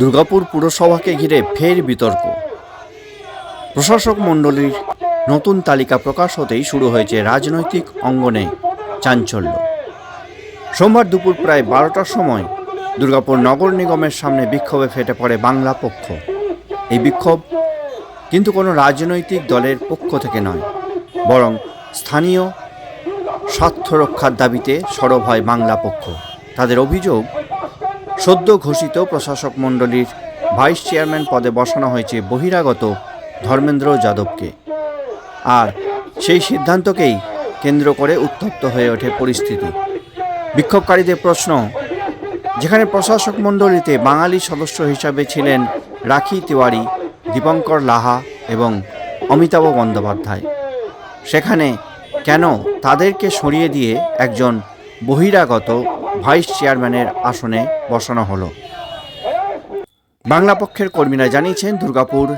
দুর্গাপুর পুরসভাকে ঘিরে ফের বিতর্ক। প্রশাসক মণ্ডলীর নতুন তালিকা প্রকাশ হতেই শুরু হয়েছে রাজনৈতিক অঙ্গনে চাঞ্চল্য। সোমবার দুপুর প্রায় বারোটার সময় দুর্গাপুর নগর নিগমের সামনে বিক্ষোভে ফেটে পড়ে বাংলা পক্ষ। এই বিক্ষোভ কিন্তু কোনো রাজনৈতিক দলের পক্ষ থেকে নয়, বরং স্থানীয় স্বার্থ রক্ষার দাবিতে সরব হয় বাংলা পক্ষ। তাদের অভিযোগ সদ্য ঘোষিত প্রশাসক মণ্ডলীর ভাইস চেয়ারম্যান পদে বসানো হয়েছে বহিরাগত ধর্মেন্দ্র যাদবকে। আর সেই সিদ্ধান্তকেই কেন্দ্র করে উত্তপ্ত হয়ে ওঠে পরিস্থিতি। বিক্ষোভকারীদের প্রশ্ন, যেখানে প্রশাসক মণ্ডলীতে বাঙালি সদস্য হিসাবে ছিলেন রাখি তিওয়ারি, দীপঙ্কর লাহা এবং অমিতাভ বন্দ্যোপাধ্যায়। সেখানে কেন তাদেরকে সরিয়ে দিয়ে একজন বহিরাগত ভাইস চেয়ারম্যানের আসনে বসানো হলো। বাংলা পক্ষের কর্মীরা জানিয়েছেন, দুর্গাপুর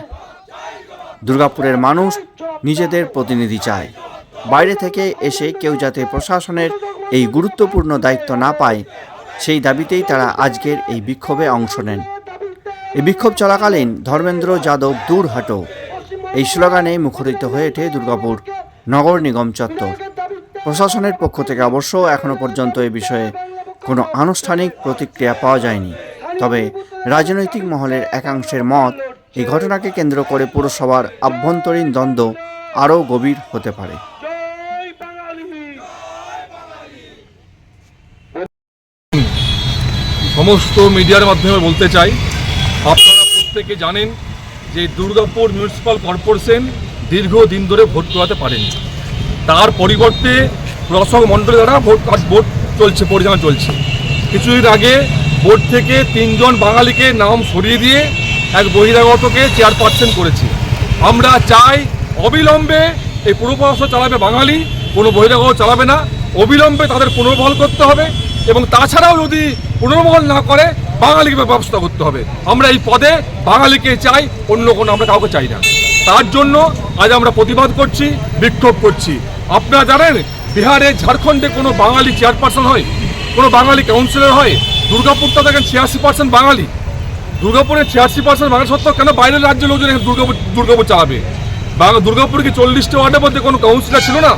দুর্গাপুরের মানুষ নিজেদের প্রতিনিধি চায়। বাইরে থেকে এসে কেউ যাতে প্রশাসনের এই গুরুত্বপূর্ণ দায়িত্ব না পায়, সেই দাবিতেই তারা আজকের এই বিক্ষোভে অংশ নেন। এই বিক্ষোভ চলাকালীন ধর্মেন্দ্র যাদব দূর হাটো এই স্লোগানে মুখরিত হয়ে ওঠে দুর্গাপুর নগর নিগম চত্বর। প্রশাসনের পক্ষ থেকে অবশ্য এখনও পর্যন্ত এ বিষয়ে কোনো আনুষ্ঠানিক প্রতিক্রিয়া পাওয়া যায়নি। তবে রাজনৈতিক মহলের একাংশের মত, এই ঘটনাকে কেন্দ্র করে পুরসভার আভ্যন্তরীণ দ্বন্দ্ব আরও গভীর হতে পারে। সমস্ত মিডিয়ার মাধ্যমে বলতে চাই, আপনারা প্রত্যেকে জানেন যে দুর্গাপুর মিউনিসিপ্যাল কর্পোরেশন দীর্ঘদিন ধরে ভোট করাতে পারেনি। তার পরিবর্তে প্রশাসক মণ্ডলী দ্বারা ভোট ভোট চলছে, পরিচালনা চলছে। কিছুদিন আগে বোর্ড থেকে তিনজন বাঙালিকে নাম সরিয়ে দিয়ে এক বহিরাগতকে চেয়ারপারসন করেছি। আমরা চাই অবিলম্বে এই পুরো চালাবে বাঙালি, কোনো বহিরাগত চালাবে না। অবিলম্বে তাদের পুনর্বহাল করতে হবে এবং তাছাড়াও যদি পুনর্বহল না করে, বাঙালিকে ব্যবস্থা করতে হবে। আমরা এই পদে বাঙালিকে চাই, অন্য কোনো আমরা কাউকে চাই না। তার জন্য আজ আমরা প্রতিবাদ করছি, বিক্ষোভ করছি। আপনারা জানেন, বিহারে ঝাড়খণ্ডে কোনো বাঙালি চেয়ারপারসন হয়? কোনো বাঙালি কাউন্সিলর হয়? দুর্গাপুরটা দেখেন ছিয়াশি পার্সেন্ট বাঙালি। দুর্গাপুরে ছিয়াশি পার্সেন্ট বাঙালি সত্ত্বেও কেন বাইরের রাজ্যের লোকজন এখানে দুর্গাপুর দুর্গাপুর চালাবে? বাংলা দুর্গাপুর কি চল্লিশটা ওয়ার্ডের মধ্যে কোনো কাউন্সিলর ছিল না?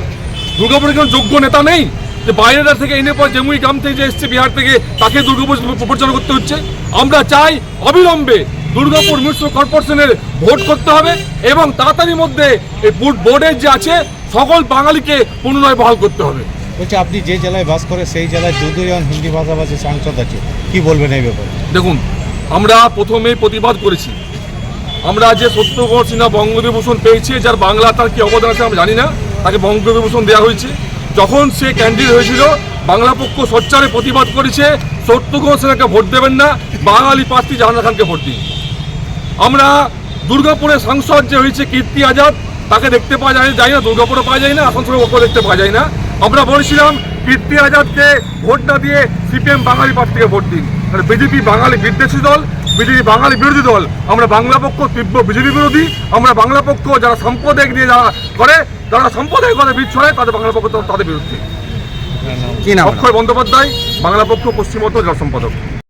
দুর্গাপুরে কোনো যোগ্য নেতা নেই? যে বাইরের থেকে এনে পর জেমুই গ্রাম থেকে যে এসছে, বিহার থেকে তাকে দুর্গাপুর প্রচারণা করতে হচ্ছে। আমরা চাই অবিলম্বে দুর্গাপুর মিউনিসিপাল কর্পোরেশনের ভোট করতে হবে এবং তাড়াতাড়ির মধ্যে এই বোর্ড বোর্ডের যে আছে সকল বাঙালিকে পুনরায় বহাল করতে হবে। বলছি আপনি যে জেলায় বাস করে সেই জেলায় দুজন হিন্দি ভাষাভাষী সাংসদ আছে কি বলবেন এই ব্যাপারে? দেখুন আমরা প্রথমেই প্রতিবাদ করেছি। আমরা যে সত্যকর সিনহা বঙ্গবিভূষণ পেয়েছে যার বাংলা তার কি অবদান আছে আমরা জানি না তাকে বঙ্গবিভূষণ দেওয়া হয়েছে। যখন সে ক্যান্ডিডেট হয়েছিল বাংলা পক্ষ সোচ্চারে প্রতিবাদ করেছে সত্যকর সিনহাকে ভোট দেবেন না বাঙালি প্রার্থী জাহানা খানকে ভোট দিন। আমরা দুর্গাপুরের সাংসদ যে হয়েছে কীর্তি আজাদ তাকে দেখতে পাওয়া যায় যায় না দুর্গাপুরে পাওয়া যায় না আসানসোলে ওকে দেখতে পাওয়া যায় না আমরা বলেছিলাম কীর্তি আজাদকে ভোট না দিয়ে সিপিএম বাঙালি পার্টিকে ভোট দিন। বিজেপি বাঙালি বিদ্বেষী দল বিজেপি বাঙালি বিরোধী দল আমরা বাংলা পক্ষ তীব্র বিজেপি বিরোধী আমরা বাংলা পক্ষ যারা সম্প্রদায়িক নিয়ে যারা করে যারা সম্প্রদায়িক কথা ছড়ায় তাদের বাংলা পক্ষ তাদের বিরুদ্ধে। অক্ষয় বন্দ্যোপাধ্যায় বাংলা পক্ষ পশ্চিমবঙ্গ জল সম্পাদক।